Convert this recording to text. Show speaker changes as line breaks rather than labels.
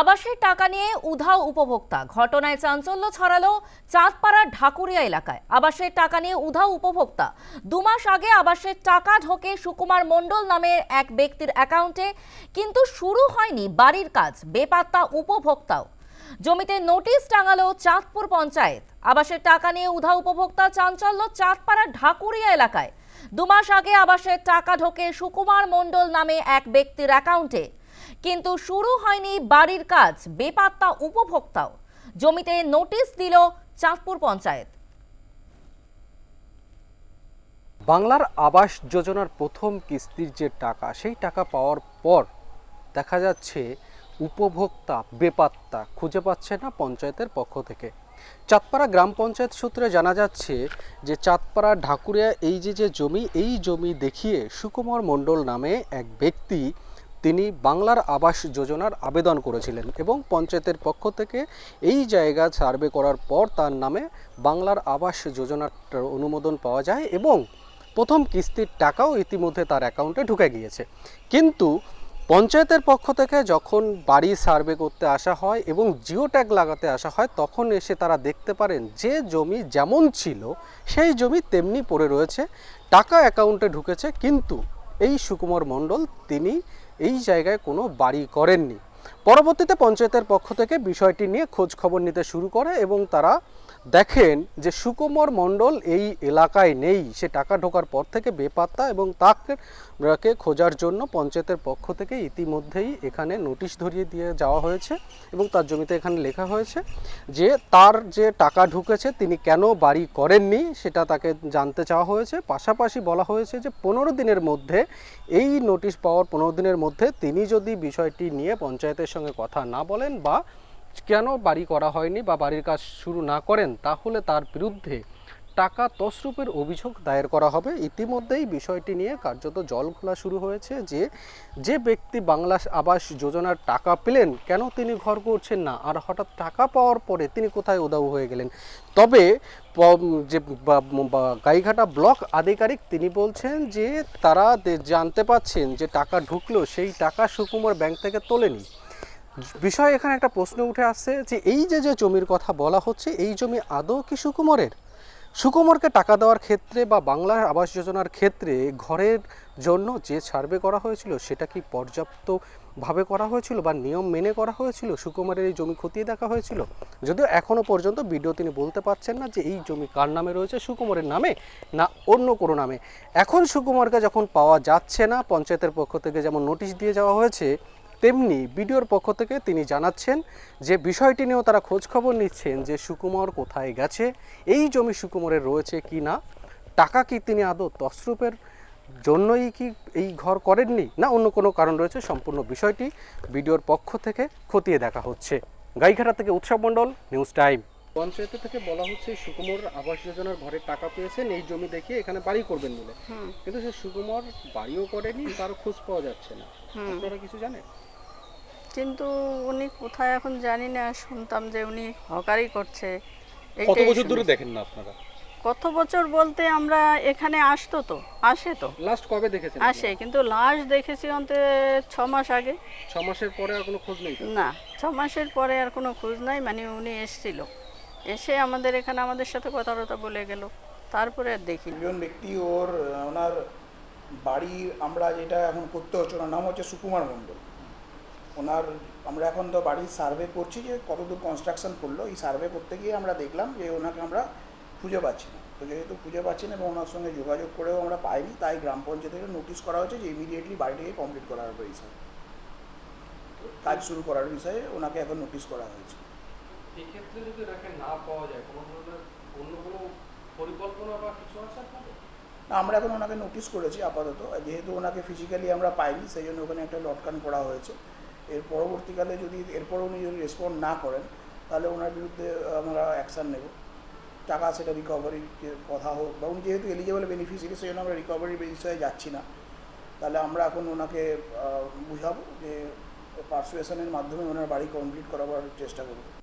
আবাসের টাকা নিয়ে উধাও উপভোক্তা। ঘটনায় চাঞ্চল্য ছড়ালো চাঁদপাড়ার ঢাকুরিয়া এলাকায়। আবাসের টাকা নিয়ে উধাও উপভোক্তা। দু মাস আগে আবাসের টাকা ঢোকে সুকুমার মণ্ডল নামের এক ব্যক্তির অ্যাকাউন্টে, কিন্তু শুরু হয়নি বাড়ির কাজ, বেপাত্তা উপভোক্তাও। জমিতে নোটিশ টাঙালো চাঁদপুর পঞ্চায়েত। আবাসের টাকা নিয়ে উধাও উপভোক্তা চাঞ্চল্য চাঁদপাড়ার ঢাকুরিয়া এলাকায়। দু মাস আগে আবাসের টাকা ঢোকে সুকুমার মণ্ডল নামে এক ব্যক্তির অ্যাকাউন্টে। কিন্তু শুরু হয়নি বাড়ির কাজ, বেপাত্তা উপভোক্তাও। জমিতে নোটিশ দিল চাঁদপুর পঞ্চায়েত।
বাংলার আবাস যোজনার প্রথম কিস্তির যে টাকা, সেই টাকা পাওয়ার পর দেখা যাচ্ছে উপভোক্তা, বেপাত্তা খুঁজে পাচ্ছে না পঞ্চায়েতের পক্ষ থেকে। চাঁদপাড়া গ্রাম পঞ্চায়েত সূত্রে জানা যাচ্ছে যে চাঁদপাড়া ঢাকুরিয়া এই যে যে জমি, এই জমি দেখিয়ে সুকুমার মণ্ডল নামে এক ব্যক্তি তিনি বাংলার আবাস যোজনার আবেদন করেছিলেন এবং পঞ্চায়েতের পক্ষ থেকে এই জায়গা সার্ভে করার পর তার নামে বাংলার আবাস যোজনার অনুমোদন পাওয়া যায় এবং প্রথম কিস্তির টাকাও ইতিমধ্যে তার অ্যাকাউন্টে ঢুকে গিয়েছে। কিন্তু পঞ্চায়েতের পক্ষ থেকে যখন বাড়ি সার্ভে করতে আসা হয় এবং জিও ট্যাগ লাগাতে আসা হয়, তখন এসে তারা দেখতে পারেন যে জমি যেমন ছিল, সেই জমি তেমনি পড়ে রয়েছে, টাকা অ্যাকাউন্টে ঢুকেছে, কিন্তু এই সুকুমার মণ্ডল তিনি এই জায়গায় কোনো বাড়ি করেননি। পরবর্তীতে পঞ্চায়েতের পক্ষ থেকে বিষয়টি নিয়ে খোঁজ খবর নিতে শুরু করে এবং তারা দেখেন যে সুকুমার মণ্ডল এই এলাকায় নেই। সে টাকা ঢোকার পর থেকে বেপাত্তা এবং তাকে খোঁজার জন্য পঞ্চায়েতের পক্ষ থেকে ইতিমধ্যেই এখানে নোটিশ ধরিয়ে দিয়ে যাওয়া হয়েছে এবং তার জমিতে এখানে লেখা হয়েছে যে তার যে টাকা ঢুকেছে তিনি কেন বাড়ি করেননি সেটা তাকে জানতে চাওয়া হয়েছে। পাশাপাশি বলা হয়েছে যে পনেরো দিনের মধ্যে, এই নোটিশ পাওয়ার পনেরো দিনের মধ্যে তিনি যদি বিষয়টি নিয়ে পঞ্চায়েতের সঙ্গে কথা না বলেন বা কেন বাড়ি করা হয়নি বা বাড়ির কাজ শুরু না করেন, তাহলে তার বিরুদ্ধে টাকা তসরূপের অভিযোগ দায়ের করা হবে। ইতিমধ্যেই বিষয়টি নিয়ে কার্যত জল খোলা শুরু হয়েছে যে যে ব্যক্তি বাংলা আবাস যোজনার টাকা পেলেন, কেন তিনি ঘর করছেন না? আর হঠাৎ টাকা পাওয়ার পরে তিনি কোথায় উদাও হয়ে গেলেন? তবে যে গাইঘাটা ব্লক আধিকারিক তিনি বলছেন যে, তারা জানতে পাচ্ছেন যে টাকা ঢুকলো, সেই টাকা সুকুমার ব্যাংক থেকে তোলেনি। বিষয় এখানে একটা প্রশ্ন উঠে আসছে যে এই যে যে জমির কথা বলা হচ্ছে, এই জমি আদৌ কি সুকুমারের? সুকুমারকে টাকা দেওয়ার ক্ষেত্রে বা বাংলা আবাস যোজনার ক্ষেত্রে ঘরের জন্য যে সার্ভে করা হয়েছিল, সেটা কি পর্যাপ্তভাবে করা হয়েছিল বা নিয়ম মেনে করা হয়েছিল? সুকুমারের এই জমি খতিয়ে দেখা হয়েছিল? যদিও এখনও পর্যন্ত ভিডিও তিনি বলতে পারছেন না যে এই জমি কার নামে রয়েছে, সুকুমারের নামে না অন্য কোনো নামে। এখন সুকুমারকে যখন পাওয়া যাচ্ছে না, পঞ্চায়েতের পক্ষ থেকে যেমন নোটিশ দিয়ে যাওয়া হয়েছে তেমনি বিডিওর পক্ষ থেকে তিনি জানাচ্ছেন যে বিষয়টি নিয়েও তারা খোঁজখবর নিচ্ছেন যে সুকুমার কোথায় গেছে এই জমি সুকুমারের রয়েছে কি না টাকা কি তিনি আদৌ তসরূপের জন্যই কি এই ঘর করেননি না অন্য কোনো কারণ রয়েছে সম্পূর্ণ বিষয়টি বিডিওর পক্ষ থেকে খতিয়ে দেখা হচ্ছে। গাইঘাটা থেকে উৎসব মণ্ডল নিউজ টাইম। পঞ্চায়েত থেকে বলা হচ্ছে সুকুমার আবাস যোজনার ঘরের টাকা পেয়েছেন এই জমি দেখিয়ে এখানে বাড়ি করবেন বলে। কিন্তু সে সুকুমার বাড়িও করেনি তার খোঁজ পাওয়া যাচ্ছে না। আপনারা কিছু জানেন?
কিন্তু উনি কোথায় এখন জানি না শুনতাম যে উনি হকারি করছে।
কত বছর ধরে দেখেন না আপনারা?
কত বছর বলতে আমরা এখানে আসতো তো আসে তো।
লাস্ট কবে দেখেছেন
আসে কিন্তু লাস্ট দেখেছি অন্তে ছ মাস আগে?
ছ মাসের পরে আর কোনো খোঁজ নেই
না ছ মাসের পরে আর কোনো খোঁজ নাই মানে উনি এসেছিল। এসে আমাদের এখানে আমাদের সাথে কথা টথা বলে গেল তারপরে আর দেখি
একজন ব্যক্তি ওর ওনার বাড়ি আমরা যেটা এখন করতে হচ্ছে ওনার নাম হচ্ছে সুকুমার মণ্ডল। ওনার আমরা এখন তো বাড়ির সার্ভে করছি যে কতদূর কনস্ট্রাকশন করল। এই সার্ভে করতে গিয়ে আমরা দেখলাম যে ওনাকে আমরা খুঁজে পাচ্ছি না। তো যেহেতু খুঁজে পাচ্ছি না এবং ওনার সঙ্গে যোগাযোগ করেও আমরা পাইনি তাই গ্রাম পঞ্চায়েত থেকে নোটিশ করা হয়েছে যে ইমিডিয়েটলি বাড়িটাকে কমপ্লিট করার বিষয়ে কাজ শুরু করার বিষয়ে ওনাকে এখন নোটিশ করা হয়েছে।
এক্ষেত্রে যদি তাকে না পাওয়া যায় কোনো ধরনের অন্য কোনো পরিকল্পনা বা কিছু আছে আপনাদের?
আমরা এখন ওনাকে নোটিশ করেছি আপাতত। যেহেতু ওনাকে ফিজিক্যালি আমরা পাইনি সেই জন্য ওখানে একটা লটকান করা হয়েছে। এর পরবর্তীকালে যদি এরপর উনি যদি রেসপন্ড না করেন, তাহলে ওনার বিরুদ্ধে আমরা অ্যাকশান নেব। টাকা সেটা রিকভারির কথা হোক, বা উনি যেহেতু এলিজেবল বেনিফিসিয়ারি সেই জন্য আমরা রিকভারির বিষয়ে যাচ্ছি না। তাহলে আমরা এখন ওনাকে বুঝাবো যে পার্সুয়েশনের মাধ্যমে ওনার বাড়ি কমপ্লিট করাবার চেষ্টা করব।